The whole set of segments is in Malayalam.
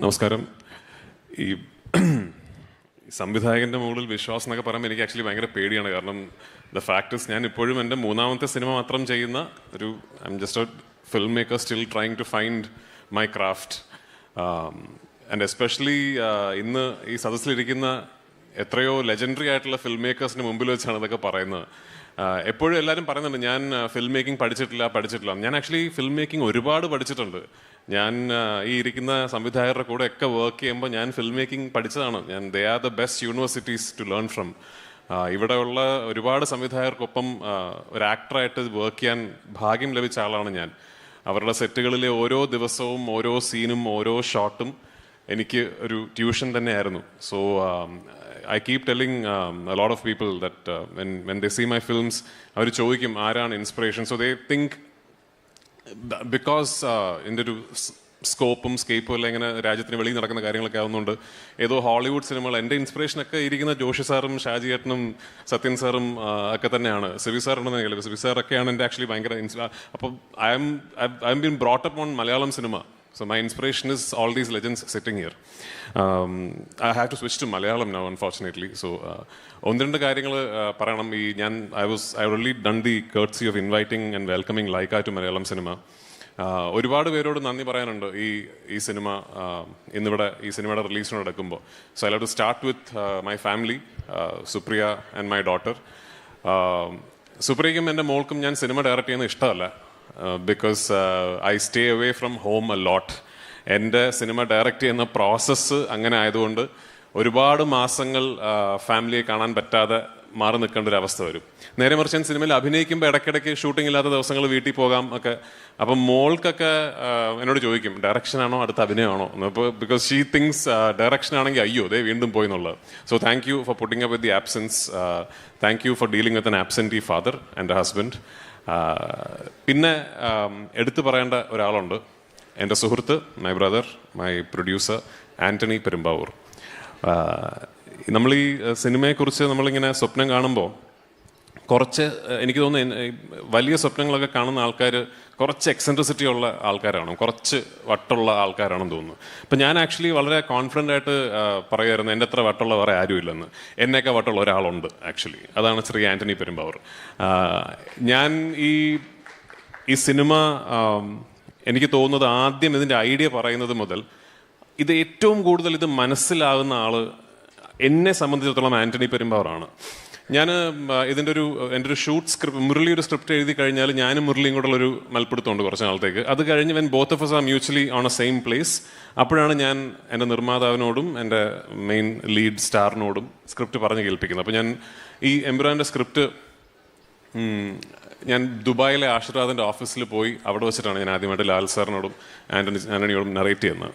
നമസ്കാരം. ഈ സംവിധായകന്റെ മുകളിൽ വിശ്വാസം എന്നൊക്കെ പറയുമ്പോൾ എനിക്ക് ആക്ച്വലി ഭയങ്കര പേടിയാണ്. കാരണം ദ ഫാക്ടസ് ഞാൻ ഇപ്പോഴും എന്റെ മൂന്നാമത്തെ സിനിമ മാത്രം ചെയ്യുന്ന ഒരു I'm just a film maker still trying to find my craft and especially ഇന്ന് ഈ സദസ്സിലിരിക്കുന്ന എത്രയോ ലെജൻഡറി ആയിട്ടുള്ള ഫിലിം മേക്കേഴ്സിന് മുമ്പിൽ വെച്ചാണ് ഇതൊക്കെ പറയുന്നത്. എപ്പോഴും എല്ലാവരും പറയുന്നുണ്ട് ഞാൻ ഫിലിം മേക്കിംഗ് പഠിച്ചിട്ടില്ല പഠിച്ചിട്ടില്ല. ഞാൻ ആക്ച്വലി ഫിലിം മേക്കിംഗ് ഒരുപാട് പഠിച്ചിട്ടുണ്ട്. ഞാൻ ഈ ഇരിക്കുന്ന സംവിധായകരുടെ കൂടെ ഒക്കെ വർക്ക് ചെയ്യുമ്പോൾ ഞാൻ ഫിലിം മേക്കിംഗ് പഠിച്ചതാണ്. ഞാൻ they are the best universities to learn from ഇവിടെയുള്ള ഒരുപാട് സംവിധായകർക്കൊപ്പം ഒരു ആക്ടറായിട്ട് വർക്ക് ചെയ്യാൻ ഭാഗ്യം ലഭിച്ച ആളാണ് ഞാൻ. അവരുടെ സെറ്റുകളിലെ ഓരോ ദിവസവും ഓരോ സീനും ഓരോ ഷോട്ടും എനിക്ക് ഒരു ട്യൂഷൻ തന്നെയായിരുന്നു. So I keep telling lot of people that when they see my films അവർ ചോദിക്കും ആരാണ് inspiration so they think because എന്റെ ഒരു സ്കോപ്പും സ്കേപ്പും അല്ലെങ്കിൽ ഇങ്ങനെ രാജ്യത്തിന് വെളിയിൽ നടക്കുന്ന കാര്യങ്ങളൊക്കെ ആവുന്നുണ്ട്. ഏതോ ഹോളിവുഡ് സിനിമകൾ എന്റെ ഇൻസ്പിറേഷനൊക്കെ ഇരിക്കുന്ന ജോഷി സാറും ഷാജി ഏട്ടനും സത്യൻ സാറും ഒക്കെ തന്നെയാണ്. സിവി സാറുണ്ടെന്ന് എനിക്കറിയില്ല. സിവി സാറൊക്കെയാണ് എന്റെ ആക്ച്വലി ഭയങ്കര അപ്പം I am I am been brought up on Malayalam cinema. So my inspiration is all these legends sitting here. Um, I have to switch to Malayalam now, unfortunately. So uh, ഒന്ന് രണ്ട് കാര്യങ്ങൾ പറയണം. ഈ ഞാൻ I was I only done the courtesy of inviting and welcoming like to Malayalam cinema ഒരുപാട് പേരോട് നന്ദി പറയാനുണ്ട് ഈ ഈ സിനിമ ഇന്നിവിടെ ഈ സിനിമയുടെ റിലീസിനോട് എടുക്കുമ്പോൾ so I love to start with my family Supriya and my daughter സുപ്രിയയ്ക്കും എന്റെ മോൾക്കും ഞാൻ സിനിമ ഡയറക്റ്റ് ചെയ്യുന്നത് ഇഷ്ടമല്ല. Because I stay away from home a lot എന്റെ സിനിമ ഡയറക്റ്റ് ചെയ്യുന്ന പ്രോസസ്സ് അങ്ങനെ ആയതുകൊണ്ട് ഒരുപാട് മാസങ്ങൾ ഫാമിലിയെ കാണാൻ പറ്റാതെ മാറി നിൽക്കേണ്ട ഒരു അവസ്ഥ വരും. നേരെ മറിച്ച് ഞാൻ സിനിമയിൽ അഭിനയിക്കുമ്പോൾ ഇടയ്ക്കിടയ്ക്ക് ഷൂട്ടിംഗ് ഇല്ലാത്ത ദിവസങ്ങൾ വീട്ടിൽ പോകാം ഒക്കെ. അപ്പം മോൾക്കൊക്കെ എന്നോട് ചോദിക്കും ഡയറക്ഷൻ ആണോ അടുത്ത അഭിനയമാണോ അപ്പോൾ ബിക്കോസ് ഷീ തിങ്സ് ഡയറക്ഷൻ ആണെങ്കിൽ അയ്യോ ദേ വീണ്ടും പോയി എന്നുള്ളത്. So thank you for putting up with the absence thank you for dealing with an absentee father and husband പിന്നെ എടുത്തു പറയേണ്ട ഒരാളുണ്ട്. എന്റെ സുഹൃത്ത് my brother my producer Antony Perumbavoor. നമ്മൾ ഈ സിനിമയെക്കുറിച്ച് നമ്മളിങ്ങനെ സ്വപ്നം കാണുമ്പോൾ കുറച്ച് എനിക്ക് തോന്നുന്നു വലിയ സ്വപ്നങ്ങളൊക്കെ കാണുന്ന ആൾക്കാർ കുറച്ച് എക്സെൻട്രിസിറ്റി ഉള്ള ആൾക്കാരാണ്. കുറച്ച് വട്ടുള്ള ആൾക്കാരാണെന്ന് തോന്നുന്നു. അപ്പം ഞാൻ ആക്ച്വലി വളരെ കോൺഫിഡന്റ് ആയിട്ട് പറയുമായിരുന്നു എന്റെ അത്ര വട്ടുള്ള വേറെ ആരുമില്ലെന്ന്. എന്നെയൊക്കെ വട്ടുള്ള ഒരാളുണ്ട് ആക്ച്വലി അതാണ് ശ്രീ ആന്റണി പെരുമ്പാവൂർ. ഞാൻ ഈ ഈ സിനിമ എനിക്ക് തോന്നുന്നത് ആദ്യം ഇതിന്റെ ഐഡിയ പറയുന്നത് മുതൽ ഇത് ഏറ്റവും കൂടുതൽ ഇത് മനസ്സിലാകുന്ന ആൾ എന്നെ സംബന്ധിച്ചിടത്തോളം ആന്റണി പെരുമ്പാവറാണ് ഞാൻ ഇതിന്റെ ഒരു എന്റെ ഒരു ഷൂട്ട് സ്ക്രിപ്റ്റ് മുരളി ഒരു സ്ക്രിപ്റ്റ് എഴുതി കഴിഞ്ഞാൽ ഞാനും മുരളിയും കൂടെ ഒരു മൽപ്പിടുത്തമുണ്ട് കുറച്ച് നാളത്തേക്ക്. അത് കഴിഞ്ഞ് when both of us are mutually on a same place അപ്പോഴാണ് ഞാൻ എന്റെ നിർമ്മാതാവിനോടും എന്റെ മെയിൻ ലീഡ് സ്റ്റാറിനോടും സ്ക്രിപ്റ്റ് പറഞ്ഞ് കേൾപ്പിക്കുന്നത്. അപ്പോൾ ഞാൻ ഈ എംബ്രാന്റെ സ്ക്രിപ്റ്റ് ഞാൻ ദുബായിലെ ആശീർവാദിന്റെ ഓഫീസിൽ പോയി അവിടെ വെച്ചിട്ടാണ് ഞാൻ ആദ്യമായിട്ട് ലാൽ സാറിനോടും ആന്റണി ആന്റണിയോടും നറേറ്റ് ചെയ്യുന്നത്.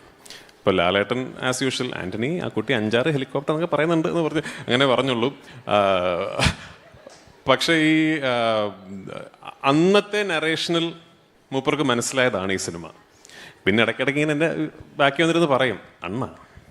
ഇപ്പോൾ ലാലേട്ടൻ ആസ് യൂഷ്വൽ ആന്റണി ആ കുട്ടി അഞ്ചാറ് ഹെലികോപ്റ്റർ എന്നൊക്കെ പറയുന്നുണ്ട് എന്ന് പറഞ്ഞ് അങ്ങനെ പറഞ്ഞുള്ളൂ. പക്ഷേ ഈ അന്നത്തെ നറേഷനിൽ മൂപ്പർക്ക് മനസ്സിലായതാണ് ഈ സിനിമ. പിന്നെ ഇടയ്ക്കിടയ്ക്ക് ഇങ്ങനെ എന്റെ ബാക്കി വന്നിരുന്ന് പറയും അണ്ണ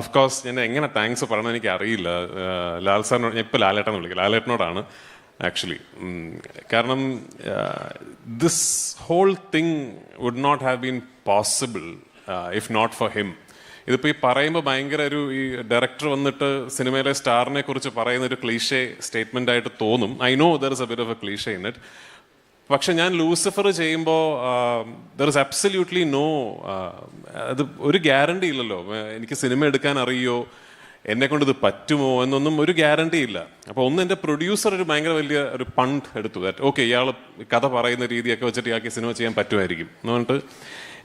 ഓഫ് കോഴ്സ് ഞാൻ എങ്ങനെ താങ്ക്സ് പറയണം എനിക്ക് അറിയില്ല ലാൽ സാറിനോട് ഞാൻ ഇപ്പോൾ ലാലേട്ടൻ വിളിക്കും. ലാലേട്ടനോടാണ് ആക്ച്വലി കാരണം this whole thing would not have been possible if not for him ഇതിപ്പോൾ ഈ പറയുമ്പോൾ ഭയങ്കര ഒരു ഈ ഡയറക്ടർ വന്നിട്ട് സിനിമയിലെ സ്റ്റാറിനെ കുറിച്ച് പറയുന്ന ഒരു ക്ലീഷേ സ്റ്റേറ്റ്മെന്റ് ആയിട്ട് തോന്നും. I know there is a bit of a cliche in it പക്ഷെ ഞാൻ ലൂസിഫർ ചെയ്യുമ്പോൾ ദർ ഇസ് അബ്സല്യൂട്ട്ലി നോ അത് ഒരു ഗ്യാരണ്ടി ഇല്ലല്ലോ. എനിക്ക് സിനിമ എടുക്കാൻ അറിയോ? എന്നെ കൊണ്ട് ഇത് പറ്റുമോ? എന്നൊന്നും ഒരു ഗ്യാരണ്ടി ഇല്ല. അപ്പോൾ ഒന്ന് എന്റെ പ്രൊഡ്യൂസർ ഒരു ഭയങ്കര വലിയ ഒരു പണ്ട് എടുത്തു. ദാറ്റ് ഓക്കെ ഇയാൾ കഥ പറയുന്ന രീതിയൊക്കെ വെച്ചിട്ട് ഇയാൾക്ക് സിനിമ ചെയ്യാൻ പറ്റുമായിരിക്കും. എന്ന് പറഞ്ഞിട്ട്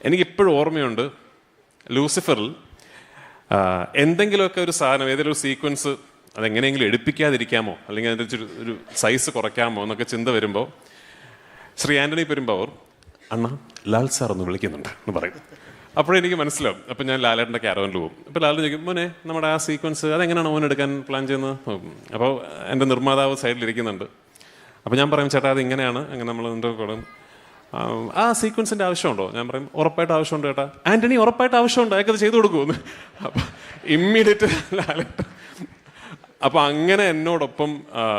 എനിക്ക് ഇപ്പോഴും ഓർമ്മയുണ്ട് ലൂസിഫറിൽ എന്തെങ്കിലുമൊക്കെ ഒരു സാധനം ഏതെങ്കിലും ഒരു സീക്വൻസ് അതെങ്ങനെയെങ്കിലും എടുപ്പിക്കാതിരിക്കാമോ? അല്ലെങ്കിൽ അതിന്റെ ഒരു സൈസ് കുറയ്ക്കാമോ? എന്നൊക്കെ ചിന്ത വരുമ്പോൾ ശ്രീ ആന്റണി പെരുമ്പാവൂർ. അണ്ണ ലാൽ സാർ ഒന്ന് വിളിക്കുന്നുണ്ട് എന്ന് പറയും. അപ്പോഴെനിക്ക് മനസ്സിലാവും. അപ്പം ഞാൻ ലാലേട്ടന്റെ ക്യാരവനിൽ പോകും. അപ്പോൾ ലാലേട്ടൻ ചോദിക്കും മോനെ നമ്മുടെ ആ സീക്വൻസ് അതെങ്ങനെയാണ് മോൻ എടുക്കാൻ പ്ലാൻ ചെയ്യുന്നത്? അപ്പോൾ എന്റെ നിർമ്മാതാവ് സൈഡിലിരിക്കുന്നുണ്ട് അപ്പോൾ ഞാൻ പറയും ചേട്ടാ അത് ഇങ്ങനെയാണ് അങ്ങനെ നമ്മൾ എന്റെ കൂടെ ആ സീക്വൻസിന്റെ ആവശ്യമുണ്ടോ? ഞാൻ പറയും ഉറപ്പായിട്ട് ആവശ്യമുണ്ട് ചേട്ടാ. ആന്റണി ഉറപ്പായിട്ട് ആവശ്യമുണ്ട്. അയാൾക്കത് ചെയ്തു കൊടുക്കുമെന്ന് അപ്പോൾ ഇമ്മീഡിയറ്റ് ലാലേട്ടൻ അപ്പോൾ അങ്ങനെ എന്നോടൊപ്പം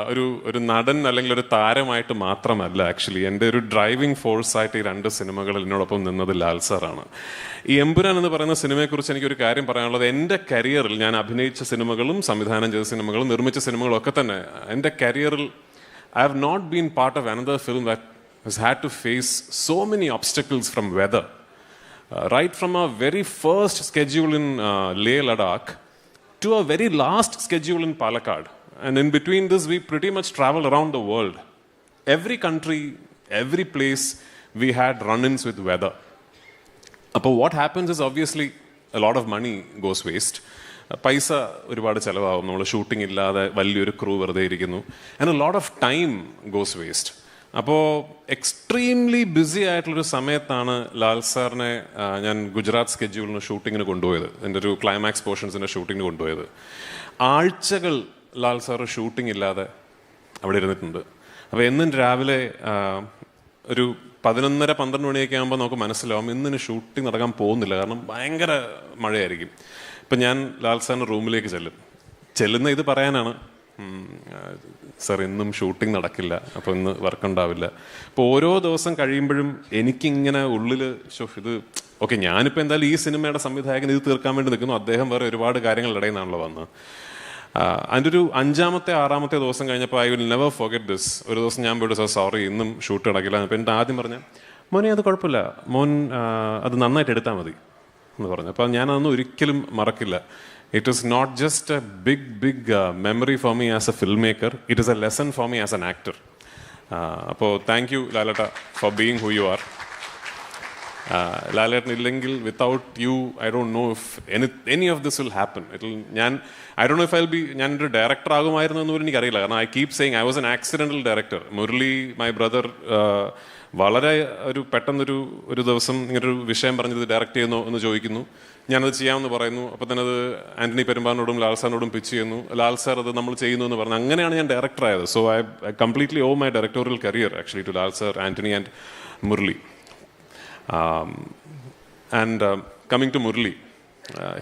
ഒരു ഒരു നടൻ അല്ലെങ്കിൽ ഒരു താരമായിട്ട് മാത്രമല്ല ആക്ച്വലി എന്റെ ഒരു ഡ്രൈവിംഗ് ഫോഴ്സ് ആയിട്ട് ഈ രണ്ട് സിനിമകളിൽ എന്നോടൊപ്പം നിന്നത് ലാൽ സാറാണ് ഈ എമ്പുരാൻ എന്ന് പറയുന്ന സിനിമയെക്കുറിച്ച് എനിക്കൊരു കാര്യം പറയാനുള്ളത് എന്റെ കരിയറിൽ ഞാൻ അഭിനയിച്ച സിനിമകളും സംവിധാനം ചെയ്ത സിനിമകളും നിർമ്മിച്ച സിനിമകളും ഒക്കെ തന്നെ എന്റെ കരിയറിൽ I have not been part of another film that has had to face so many obstacles from weather right from a very first schedule in Leh Ladakh to our very last schedule in Palakkad. And in between this, we pretty much traveled around the world. Every country, every place, we had run ins with weather. അപ്പോൾ what happens is obviously a lot of money goes waste പൈസ ഒരുപാട് ചിലവാകും നമ്മൾ ഷൂട്ടിംഗ് ഇല്ലാതെ വലിയൊരു ക്രൂ വെറുതെ ഇരിക്കുന്നു and a lot of time goes waste അപ്പോൾ എക്സ്ട്രീംലി ബിസി ആയിട്ടുള്ളൊരു സമയത്താണ് ലാൽ സാറിനെ ഞാൻ ഗുജറാത്ത് സ്കെഡ്യൂളിന് ഷൂട്ടിങ്ങിന് കൊണ്ടുപോയത്. എന്റെ ഒരു ക്ലൈമാക്സ് പോർഷൻസിന്റെ ഷൂട്ടിങ്ങിന് കൊണ്ടുപോയത്. ആഴ്ചകൾ ലാൽ സാറ് ഷൂട്ടിംഗ് ഇല്ലാതെ അവിടെ ഇരുന്നിട്ടുണ്ട്. അപ്പോൾ എന്നും രാവിലെ ഒരു പതിനൊന്നര പന്ത്രണ്ട് മണിയൊക്കെ ആകുമ്പോൾ നമുക്ക് മനസ്സിലാവും ഇന്നിന് ഷൂട്ടിംഗ് നടക്കാൻ പോകുന്നില്ല. കാരണം ഭയങ്കര മഴയായിരിക്കും. ഇപ്പം ഞാൻ ലാൽ സാറിന്റെ റൂമിലേക്ക് ചെല്ലും. ചെല്ലുന്ന ഇത് പറയാനാണ് സാർ ഇന്നും ഷൂട്ടിംഗ് നടക്കില്ല. അപ്പോൾ ഇന്ന് വർക്ക് ഉണ്ടാവില്ല അപ്പോൾ ഓരോ ദിവസം കഴിയുമ്പോഴും എനിക്കിങ്ങനെ ഉള്ളിൽ ഷോ ഇത് ഓക്കെ ഞാനിപ്പോൾ എന്തായാലും ഈ സിനിമയുടെ സംവിധായകൻ ഇത് തീർക്കാൻ വേണ്ടി നിൽക്കുന്നു. അദ്ദേഹം വേറെ ഒരുപാട് കാര്യങ്ങൾ ഇടയിൽ വന്നത് അതിന്റെ ഒരു അഞ്ചാമത്തെ ആറാമത്തെ ദിവസം കഴിഞ്ഞപ്പോൾ I will never forget this. ഒരു ദിവസം ഞാൻ പോയിട്ട് സാർ സോറി ഇന്നും ഷൂട്ട് നടക്കില്ല. അപ്പോൾ എന്റെ ആദ്യം പറഞ്ഞ മോനെ അത് കുഴപ്പമില്ല. മോൻ അത് നന്നായിട്ട് എടുത്താൽ മതി. എന്ന് പറഞ്ഞു. അപ്പോൾ ഞാനതൊന്നും ഒരിക്കലും മറക്കില്ല. It is not just a big big memory for me as a film maker it is a lesson for me as an actor അപ്പോൾ താങ്ക് യു ലാലേട്ട for being who you are Lalettan ഇല്ലെങ്കിൽ without you I don't know if any any of this will happen it ഞാൻ I don't know if I be ഞാൻ ഒരു ഡയറക്ടർ ആകുമായിരുന്നു എന്ന് പോലും എനിക്കറിയില്ല. കാരണം I keep saying I was an accidental director Murali my brother വളരെ ഒരു പെട്ടെന്നൊരു ഒരു ദിവസം ഇങ്ങനൊരു വിഷയം പറഞ്ഞത് ഡയറക്റ്റ് ചെയ്യുന്നു എന്ന് ചോദിക്കുന്നു. ഞാനത് ചെയ്യാമെന്ന് പറയുന്നു. അപ്പോൾ തന്നെ അത് ആന്റണി പെരുമ്പാനോടും ലാൽ സാറിനോടും പിച്ച് ചെയ്യുന്നു. ലാൽ സാർ അത് നമ്മൾ ചെയ്യുന്നു എന്ന് പറഞ്ഞു അങ്ങനെയാണ് ഞാൻ ഡയറക്ടർ ആയത്. So I completely owe my directorial career actually to Lal sir Antony and Murali. And coming to Murali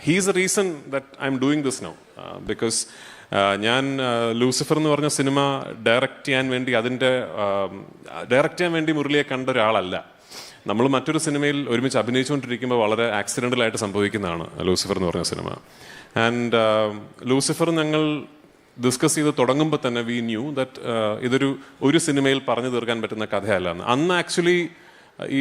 he's a reason that I am doing this doing because. Uh, uh, ഞാൻ ലൂസിഫർ എന്ന് പറഞ്ഞ സിനിമ ഡയറക്റ്റ് ചെയ്യാൻ വേണ്ടി അതിന്റെ ഡയറക്റ്റ് ചെയ്യാൻ വേണ്ടി മുരളിയെ കണ്ട ഒരാളല്ല. നമ്മൾ മറ്റൊരു സിനിമയിൽ ഒരുമിച്ച് അഭിനയിച്ചുകൊണ്ടിരിക്കുമ്പോൾ വളരെ ആക്സിഡന്റലായിട്ട് സംഭവിക്കുന്നതാണ് ലൂസിഫർ എന്ന് പറഞ്ഞ സിനിമ. ആൻഡ് ലൂസിഫർ ഞങ്ങൾ ഡിസ്കസ് ചെയ്ത് തുടങ്ങുമ്പോൾ തന്നെ വി ന്യൂ ദറ്റ് ഇതൊരു ഒരു സിനിമയിൽ പറഞ്ഞു തീർക്കാൻ പറ്റുന്ന കഥയല്ല എന്ന്. അന്ന് ആക്ച്വലി ഈ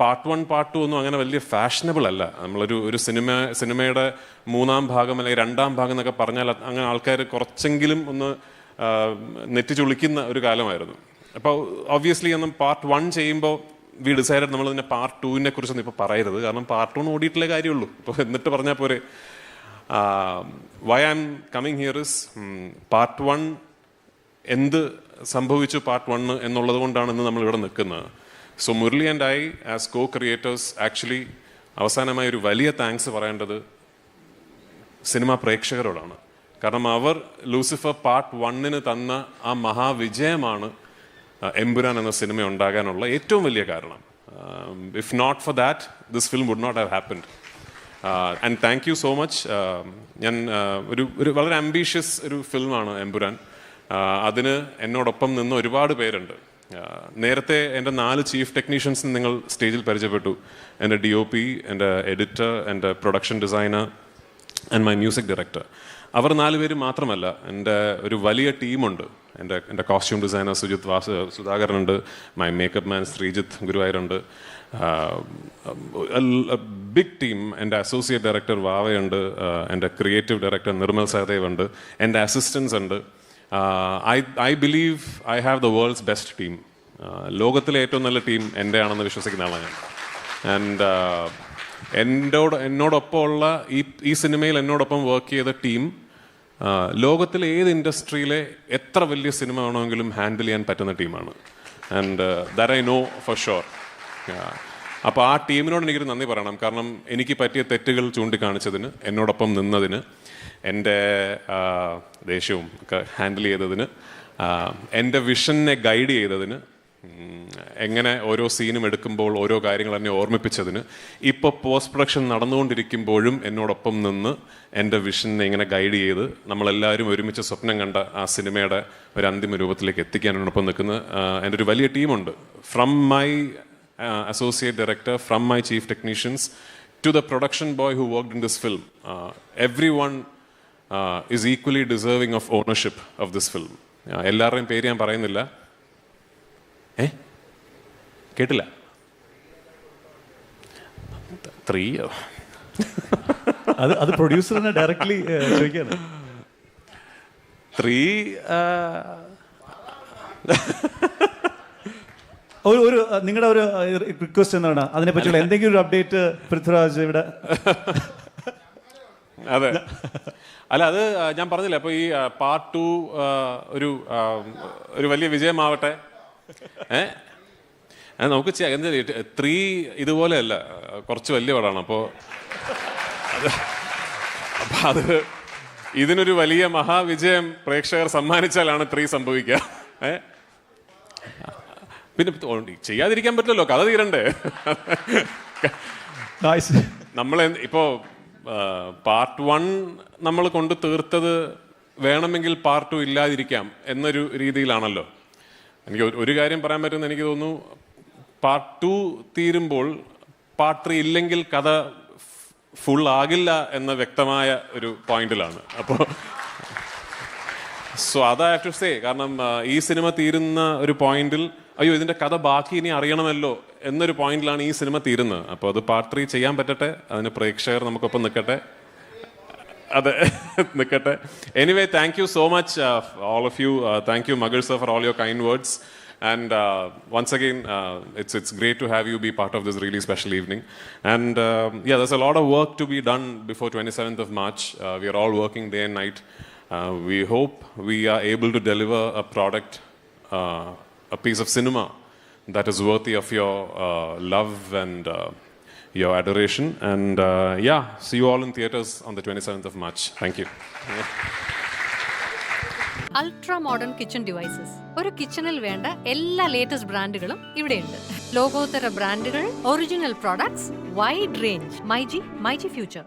പാർട്ട് വൺ പാർട്ട് ടു ഒന്നും അങ്ങനെ വലിയ ഫാഷനബിൾ അല്ല. നമ്മളൊരു ഒരു സിനിമ സിനിമയുടെ മൂന്നാം ഭാഗം അല്ലെങ്കിൽ രണ്ടാം ഭാഗം എന്നൊക്കെ പറഞ്ഞാൽ അങ്ങനെ ആൾക്കാർ കുറച്ചെങ്കിലും ഒന്ന് ആ, നെറ്റി ചുളിക്കുന്ന ഒരു കാലമായിരുന്നു. അപ്പോൾ ഒബ്വിയസ്ലി ഒന്നും പാർട്ട് വൺ ചെയ്യുമ്പോൾ വി ഡിസൈഡ് നമ്മൾ ഇതിനെ പാർട്ട് ടുവിനെ കുറിച്ചൊന്നും ഇപ്പോൾ പറയരുത്. കാരണം പാർട്ട് ടു ഓടിയിട്ടില്ലേ കാര്യമുള്ളൂ. ഇപ്പോൾ എന്നിട്ട് പറഞ്ഞാൽ പോരെ. Why am coming here is part one എന്ത് സംഭവിച്ചു പാർട്ട് വണ്ണ് എന്നുള്ളത് കൊണ്ടാണ് ഇന്ന് നമ്മൾ ഇവിടെ നിൽക്കുന്നത്. So Murali and I as co creators actually അവസാനമായി ഒരു വലിയ താങ്ക്സ് പറയേണ്ടത് സിനിമാ പ്രേക്ഷകരോടാണ്. കാരണം അവർ ലൂസിഫർ പാർട്ട് വണ്ണിന് തന്ന ആ മഹാവിജയമാണ് എമ്പുരാൻ എന്ന സിനിമ ഉണ്ടാകാനുള്ള ഏറ്റവും വലിയ കാരണം. If not for that this film would not have happened and thank you so much ഞാൻ ആ, ഒരു ഒരു വളരെ അംബീഷ്യസ് ഒരു ഫിലിമാണ് എമ്പുരാൻ. ആ, അതിന് എന്നോടൊപ്പം നിന്ന് ഒരുപാട് പേരുണ്ട്. ആ, നേരത്തെ എന്റെ നാല് ചീഫ് ടെക്നീഷ്യൻസ് നിങ്ങൾ സ്റ്റേജിൽ പരിചയപ്പെട്ടു. എന്റെ ഡി ഒ പി എന്റെ എഡിറ്റർ എന്റെ production designer and my music director അവർ നാലുപേര് മാത്രമല്ല എന്റെ ഒരു വലിയ ടീമുണ്ട്. എന്റെ എന്റെ കോസ്റ്റ്യൂം ഡിസൈനർ സുജിത് വാസ സുധാകരനുണ്ട് മൈ മേക്കപ്പ് മാൻ ശ്രീജിത്ത് ഗുരുവായൂരുണ്ട്. ബിഗ് ടീം എന്റെ അസോസിയേറ്റ് ഡയറക്ടർ വാവയുണ്ട് എന്റെ ക്രിയേറ്റീവ് ഡയറക്ടർ നിർമ്മൽ സഹദേവ് ഉണ്ട് എന്റെ അസിസ്റ്റൻസ് ഉണ്ട്. I I believe I have the world's best team ലോകത്തിലെ ഏറ്റവും നല്ല ടീം എന്റെ ആണെന്ന് വിശ്വസിക്കുന്ന ആളാണ് ഞാൻ ആൻഡ് എന്നോട് എന്നോടൊപ്പം ഉള്ള ഈ ഈ സിനിമയിൽ എന്നോടൊപ്പം വർക്ക് ചെയ്ത ടീം ലോകത്തിലെ ഏത് ഇൻഡസ്ട്രിയിലെ എത്ര വലിയ സിനിമ വേണമെങ്കിലും ഹാൻഡിൽ ചെയ്യാൻ പറ്റുന്ന ടീമാണ്. And that I know for sure അപ്പോൾ ആ ടീമിനോട് എനിക്കൊരു നന്ദി പറയണം. കാരണം എനിക്ക് പറ്റിയ തെറ്റുകൾ ചൂണ്ടിക്കാണിച്ചതിന് എന്നോടൊപ്പം നിന്നതിന് എന്റെ ദേഷ്യവും ഒക്കെ ഹാൻഡിൽ ചെയ്തതിന് എന്റെ വിഷനെ ഗൈഡ് ചെയ്തതിന് എങ്ങനെ ഓരോ സീനും എടുക്കുമ്പോൾ ഓരോ കാര്യങ്ങൾ എന്നെ ഓർമ്മിപ്പിച്ചതിന്. ഇപ്പോൾ പോസ്റ്റ് പ്രൊഡക്ഷൻ നടന്നുകൊണ്ടിരിക്കുമ്പോഴും എന്നോടൊപ്പം നിന്ന് എന്റെ വിഷനെ ഇങ്ങനെ ഗൈഡ് ചെയ്ത് നമ്മളെല്ലാവരും ഒരുമിച്ച് സ്വപ്നം കണ്ട ആ സിനിമയുടെ ഒരു അന്തിമ രൂപത്തിലേക്ക് എത്തിക്കാൻ നിൽക്കുന്നത്. എന്റെ ഒരു വലിയ ടീമുണ്ട്. From my associate director from my chief technicians to the production boy who worked in this film every one is equally deserving of ownership of this film എല്ലാവരുടെയും പേര് ഞാൻ പറയുന്നില്ല. ഏ? കേട്ടില്ല. ത്രീയോ അത് അത് പ്രൊഡ്യൂസറിനെ ഡയറക്ട്ലി ചോദിക്കാണ്. ത്രീ ഒരു ഒരു നിങ്ങളുടെ ഒരു റിക്വസ്റ്റ് എന്താണ് അതിനെ പറ്റിയുള്ള എന്തെങ്കിലും ഒരു അപ്ഡേറ്റ് പൃഥ്വിരാജ് ഇവിടെ? അതെ. അല്ല അത് ഞാൻ പറഞ്ഞില്ല അപ്പൊ ഈ പാർട്ട് ടു ഒരു ഒരു വലിയ വിജയമാവട്ടെ. ഏ? നമുക്ക് ചെയ്യാം എന്താ ത്രീ ഇതുപോലെയല്ല കുറച്ച് വലിയ പടമാണ്. അപ്പോൾ അപ്പം അത് ഇതിനൊരു വലിയ മഹാവിജയം പ്രേക്ഷകർ സമ്മാനിച്ചാലാണ് ത്രീ സംഭവിക്കുക. ഏ? പിന്നെ ചെയ്യാതിരിക്കാൻ പറ്റില്ലല്ലോ കഥ തീരണ്ടേ. നമ്മൾ ഇപ്പോൾ പാർട്ട് വൺ നമ്മൾ കൊണ്ട് തീർത്തത് വേണമെങ്കിൽ പാർട്ട് ടു ഇല്ലാതിരിക്കാം എന്നൊരു രീതിയിലാണല്ലോ. എനിക്ക് ഒരു- കാര്യം പറയാൻ പറ്റുമെന്ന് എനിക്ക് തോന്നുന്നു. പാർട്ട് ടു തീരുമ്പോൾ പാർട്ട് ത്രീ ഇല്ലെങ്കിൽ കഥ ഫുൾ ആകില്ല എന്ന വ്യക്തമായ ഒരു പോയിന്റിലാണ് അപ്പോൾ സോ അത് ഹാവ് ടു സേ കാരണം ഈ സിനിമ തീരുന്ന ഒരു പോയിന്റിൽ അയ്യോ ഇതിന്റെ കഥ ബാക്കി ഇനി അറിയണമല്ലോ എന്നൊരു പോയിന്റിലാണ് ഈ സിനിമ തീരുന്നത്. അപ്പോൾ അത് പാർട്ട് ത്രീ ചെയ്യാൻ പറ്റട്ടെ അതിന് പ്രേക്ഷകർ നമുക്കൊപ്പം നിൽക്കട്ടെ. അതെ നിൽക്കട്ടെ anyway thank you so much all of you thank you മകൾ sir for all your kind words and once again it's it's great to have you be part of this really special evening and yeah there's a lot of work to be done before twenty seventh of March we are all working day and night Uh, we hope we are able to deliver a product, uh, a piece of cinema that is worthy of your uh, love and uh, Your adoration. And uh, yeah, see you all in theaters on the 27th of March. Thank you. Ultra modern kitchen devices ഒരു കിച്ചണിൽ വേണ്ട എല്ലാ ലേറ്റസ്റ്റ് ബ്രാൻഡുകളും ഇവിടെയുണ്ട് ലോകോത്തര ബ്രാൻഡുകൾ original products wide range myG myG future